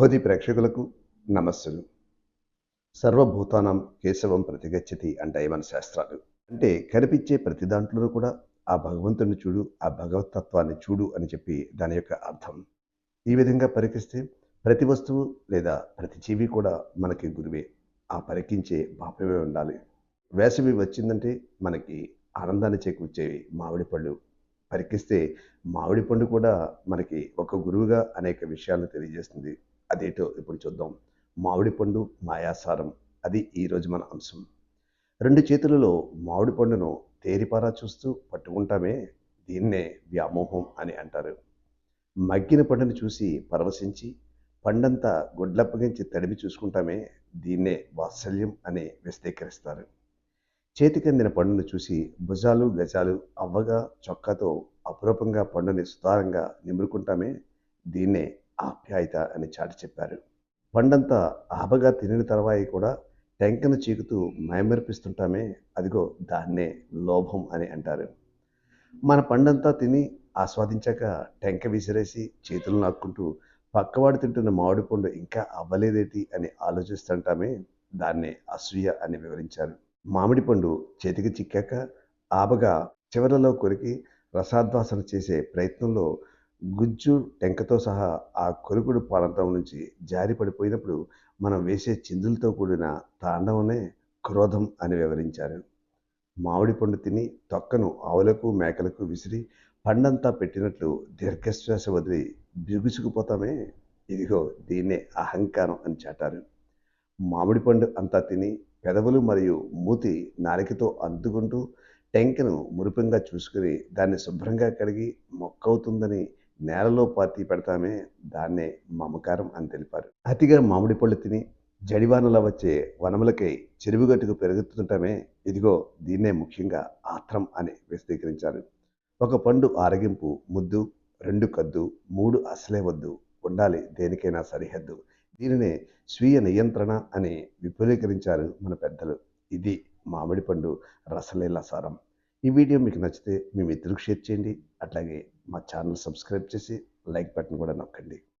బోధి ప్రేక్షకులకు నమస్సులు. సర్వభూతానం కేశవం ప్రతిగచ్చతి అంటాయి మన శాస్త్రాలు? అంటే కనిపించే ప్రతి దాంట్లోనూ కూడా ఆ భగవంతుని చూడు ఆ భగవతత్వాన్ని చూడు అని చెప్పి దాని యొక్క అర్థం. ఈ విధంగా పరికిస్తే ప్రతి వస్తువు లేదా ప్రతి జీవి కూడా మనకి గురువే. ఆ పరికించే బాపమే ఉండాలి. వేసవి వచ్చిందంటే మనకి ఆనందాన్ని చేకూర్చేవి మామిడి పళ్ళు. పరికిస్తే మామిడి పండు కూడా మనకి ఒక గురువుగా అనేక విషయాలను తెలియజేస్తుంది. అదేటో ఇప్పుడు చూద్దాం. మామిడి పండు మాయాసారం. అది ఈరోజు మన అంశం. రెండు చేతులలో మామిడి పండును తేరిపారా చూస్తూ పట్టుకుంటామే దీన్నే వ్యామోహం అని అంటారు. మగ్గిన పండును చూసి పరవశించి పండంతా గుడ్లప్పగించి తడిమి చూసుకుంటామే దీన్నే వాత్సల్యం అని వ్యక్తీకరిస్తారు చేతికందిన పండును చూసి భుజాలు గజాలు అవ్వగా చొక్కాతో అపురూపంగా పండుని సుతారంగా నిమురుకుంటామే దీన్నే ఆప్యాయత అని చాటి చెప్పారు. పండంతా ఆబగా తినిన తర్వాయి కూడా టెంకన చీకుతూ మైమరిపిస్తుంటామే అదిగో దాన్నే లోభం అని అంటారు. మన పండంతా తిని ఆస్వాదించాక టెంక విసిరేసి చేతులు నాక్కుంటూ పక్కవాడు తింటున్న మామిడి పండు ఇంకా అవ్వలేదేటి అని ఆలోచిస్తుంటామే దాన్నే అసూయ అని వివరించారు. మామిడి పండు చేతికి చిక్కాక ఆబగా చివరలో కొరికి రసాద్వాసన చేసే ప్రయత్నంలో గుజ్జు టెంకతో సహా ఆ కొరుకుడు ప్రాంతం నుంచి జారి పడిపోయినప్పుడు మనం వేసే చిందులతో కూడిన తాండవనే క్రోధం అని వివరించారు. మామిడి పండు తిని తొక్కను ఆవులకు మేకలకు విసిరి పండంతా పెట్టినట్లు దీర్ఘశ్వాస వదిలి బిగుసుకుపోతామే ఇదిగో దీన్నే అహంకారం అని చాటారు. మామిడి పండు అంతా తిని పెదవులు మరియు మూతి నాలికతో అందుకుంటూ టెంకను మురిపంగా చూసుకుని దాన్ని శుభ్రంగా కడిగి మొక్కవుతుందని నేలలో పాతి పెడతామే దాన్నే మమకారం అని తెలిపారు. అతిగా మామిడి పళ్ళు తిని జడివానల వచ్చే వనములకై చెరువుగట్టుకు పెరుగుతుండటమే ఇదిగో దీన్నే ముఖ్యంగా ఆత్రం అని వ్యక్తీకరించారు ఒక పండు ఆరగింపు ముద్దు రెండు కద్దు మూడు అసలే వద్దు ఉండాలి దేనికైనా సరిహద్దు దీనినే స్వీయ నియంత్రణ అని విపులీకరించారు మన పెద్దలు. ఇది మామిడి పండు రసలీల సారం ఈ వీడియో మీకు నచ్చితే మీ మిత్రులకు షేర్ చేయండి అట్లాగే మా ఛానల్ సబ్స్క్రైబ్ చేసి లైక్ బటన్ కూడా నొక్కండి.